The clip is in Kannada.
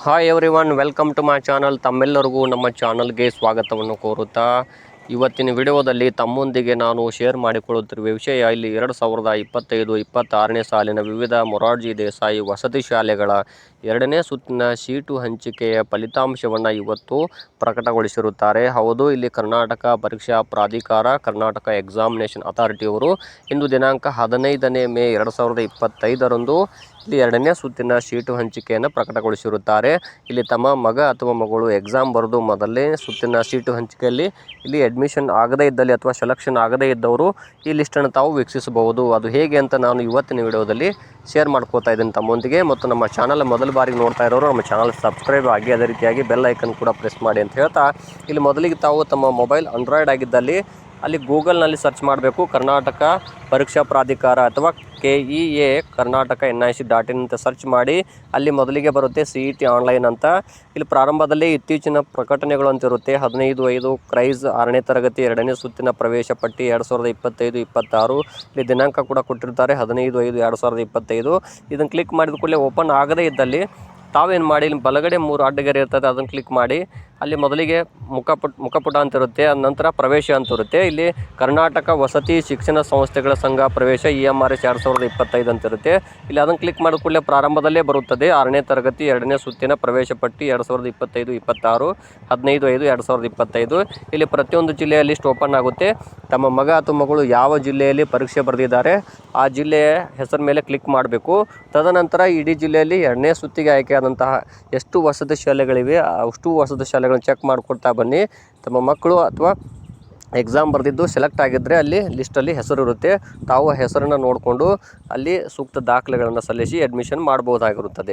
Hi everyone welcome to my channel ತಮ್ಮೆಲ್ಲರಿಗೂ ನಮ್ಮ ಚಾನಲ್ಗೆ ಸ್ವಾಗತವನ್ನು ಕೋರುತ್ತಾ ಇವತ್ತಿನ ವಿಡಿಯೋದಲ್ಲಿ ತಮ್ಮೊಂದಿಗೆ ನಾನು ಶೇರ್ ಮಾಡಿಕೊಳ್ಳುತ್ತಿರುವ ವಿಷಯ ಇಲ್ಲಿ ಎರಡು ಸಾವಿರದ ಇಪ್ಪತ್ತೈದು, ಇಪ್ಪತ್ತಾರನೇ ಸಾಲಿನ ವಿವಿಧ ಮೊರಾರ್ಜಿ ದೇಸಾಯಿ ವಸತಿ ಶಾಲೆಗಳ ಎರಡನೇ ಸುತ್ತಿನ ಸೀಟು ಹಂಚಿಕೆಯ ಫಲಿತಾಂಶವನ್ನು ಇವತ್ತು ಪ್ರಕಟಗೊಳಿಸಿರುತ್ತಾರೆ. ಹೌದು, ಇಲ್ಲಿ ಕರ್ನಾಟಕ ಪರೀಕ್ಷಾ ಪ್ರಾಧಿಕಾರ, ಕರ್ನಾಟಕ ಎಕ್ಸಾಮಿನೇಷನ್ ಅಥಾರಿಟಿಯವರು ಇಂದು ದಿನಾಂಕ ಹದಿನೈದನೇ ಮೇ ಎರಡು ಸಾವಿರದ ಇಪ್ಪತ್ತೈದರಂದು ಇಲ್ಲಿ ಎರಡನೇ ಸುತ್ತಿನ ಸೀಟು ಹಂಚಿಕೆಯನ್ನು ಪ್ರಕಟಗೊಳಿಸಿರುತ್ತಾರೆ. ಇಲ್ಲಿ ತಮ್ಮ ಮಗ ಅಥವಾ ಮಗಳು ಎಕ್ಸಾಮ್ ಬರೆದು ಮೊದಲನೇ ಸುತ್ತಿನ ಸೀಟು ಹಂಚಿಕೆಯಲ್ಲಿ ಇಲ್ಲಿ ಅಡ್ಮಿಷನ್ ಆಗದೇ ಇದ್ದಲ್ಲಿ ಅಥವಾ ಸೆಲೆಕ್ಷನ್ ಆಗದೇ ಇದ್ದವರು ಈ ಲಿಸ್ಟನ್ನು ತಾವು ವೀಕ್ಷಿಸಬಹುದು. ಅದು ಹೇಗೆ ಅಂತ ನಾನು ಇವತ್ತಿನ ವಿಡಿಯೋದಲ್ಲಿ ಶೇರ್ ಮಾಡ್ಕೋತಾ ಇದ್ದೀನಿ ತಮ್ಮೊಂದಿಗೆ. ಮತ್ತು ನಮ್ಮ ಚಾನಲ್ ಮೊದಲ ಬಾರಿಗೆ ನೋಡ್ತಾ ಇರೋರು, ನಮ್ಮ ಚಾನಲ್ ಸಬ್ಸ್ಕ್ರೈಬ್ ಆಗಿ, ಅದೇ ರೀತಿಯಾಗಿ ಬೆಲ್ ಐಕನ್ ಕೂಡ ಪ್ರೆಸ್ ಮಾಡಿ ಅಂತ ಹೇಳ್ತಾ, ಇಲ್ಲಿ ಮೊದಲಿಗೆ ತಾವು ತಮ್ಮ ಮೊಬೈಲ್ ಆಂಡ್ರಾಯ್ಡ್ ಆಗಿದ್ದಲ್ಲಿ ಅಲ್ಲಿ ಗೂಗಲ್ನಲ್ಲಿ ಸರ್ಚ್ ಮಾಡಬೇಕು ಕರ್ನಾಟಕ ಪರೀಕ್ಷಾ ಪ್ರಾಧಿಕಾರ ಅಥವಾ K E A Karnataka N I C dot in ಅಂತ ಸರ್ಚ್ ಮಾಡಿ ಅಲ್ಲಿ ಮೊದಲಿಗೆ ಬರುತ್ತೆ ಸಿ ಇ ಟಿ ಆನ್ಲೈನ್ ಅಂತ. ಇಲ್ಲಿ ಪ್ರಾರಂಭದಲ್ಲಿ ಇತ್ತೀಚಿನ ಪ್ರಕಟಣೆಗಳು ಅಂತ ಇರುತ್ತೆ. ಹದಿನೈದು, ಐದು, ಕ್ರೈಸ್ ಆರನೇ ತರಗತಿ, ಎರಡನೇ ಸುತ್ತಿನ ಪ್ರವೇಶ ಪಟ್ಟಿ ಎರಡು ಸಾವಿರದ ಇಪ್ಪತ್ತೈದು, ಇಪ್ಪತ್ತಾರು. ಇಲ್ಲಿ ದಿನಾಂಕ ಕೂಡ ಕೊಟ್ಟಿರ್ತಾರೆ. ಹದಿನೈದು, ಐದು, ಎರಡು ಸಾವಿರದ ಇಪ್ಪತ್ತೈದು. ಇದನ್ನು ಕ್ಲಿಕ್ ಮಾಡಿದ ಕೂಡಲೇ ಓಪನ್ ಆಗದೇ ಇದ್ದಲ್ಲಿ ತಾವೇನು ಮಾಡಿ? ಇಲ್ಲಿ ಬಲಗಡೆ ಮೂರು ಅಡ್ಡಗೆರೆ ಇರ್ತದೆ ಅದನ್ನು ಕ್ಲಿಕ್ ಮಾಡಿ. ಅಲ್ಲಿ ಮೊದಲಿಗೆ ಮುಖಪುಟ ಮುಖಪುಟ ಅಂತ ಇರುತ್ತೆ, ಅದ ನಂತರ ಪ್ರವೇಶ ಅಂತ ಇರುತ್ತೆ. ಇಲ್ಲಿ ಕರ್ನಾಟಕ ವಸತಿ ಶಿಕ್ಷಣ ಸಂಸ್ಥೆಗಳ ಸಂಘ ಪ್ರವೇಶ ಇ ಎಂ ಆರ್ ಎಸ್ ಎರಡು ಸಾವಿರದ ಇಪ್ಪತ್ತೈದು ಅಂತ ಇರುತ್ತೆ. ಇಲ್ಲಿ ಅದನ್ನು ಕ್ಲಿಕ್ ಮಾಡಿದ ಕೂಡಲೇ ಪ್ರಾರಂಭದಲ್ಲೇ ಬರುತ್ತದೆ. ಆರನೇ ತರಗತಿ, ಎರಡನೇ ಸುತ್ತಿನ ಪ್ರವೇಶ ಪಟ್ಟಿ ಎರಡು ಸಾವಿರದ ಇಪ್ಪತ್ತೈದು, ಇಪ್ಪತ್ತಾರು, ಹದಿನೈದು, ಐದು, ಎರಡು ಸಾವಿರದ ಇಪ್ಪತ್ತೈದು. ಇಲ್ಲಿ ಪ್ರತಿಯೊಂದು ಜಿಲ್ಲೆಯ ಲಿಸ್ಟ್ ಓಪನ್ ಆಗುತ್ತೆ. ತಮ್ಮ ಮಗ ಅಥವಾ ಮಗಳು ಯಾವ ಜಿಲ್ಲೆಯಲ್ಲಿ ಪರೀಕ್ಷೆ ಬರೆದಿದ್ದಾರೆ, ಆ ಜಿಲ್ಲೆಯ ಹೆಸರ ಮೇಲೆ ಕ್ಲಿಕ್ ಮಾಡಬೇಕು. ತದನಂತರ ಇಡೀ ಜಿಲ್ಲೆಯಲ್ಲಿ ಎರಡನೇ ಸುತ್ತಿಗೆ ಆಯ್ಕೆಯಾದಂತಹ ಎಷ್ಟು ವಸತಿ ಶಾಲೆಗಳಿವೆ, ಅಷ್ಟು ವಸತಿ ಚೆಕ್ ಮಾಡಿಕೊಡ್ತಾ ಬನ್ನಿ. ತಮ್ಮ ಮಕ್ಕಳು ಅಥವಾ ಎಕ್ಸಾಮ್ ಬರೆದಿದ್ದು ಸೆಲೆಕ್ಟ್ ಆಗಿದ್ದರೆ ಅಲ್ಲಿ ಲಿಸ್ಟಲ್ಲಿ ಹೆಸರು ಇರುತ್ತೆ. ತಾವು ಹೆಸರನ್ನು ನೋಡಿಕೊಂಡು ಅಲ್ಲಿ ಸೂಕ್ತ ದಾಖಲೆಗಳನ್ನು ಸಲ್ಲಿಸಿ ಅಡ್ಮಿಷನ್ ಮಾಡ್ಬೋದಾಗಿರುತ್ತದೆ.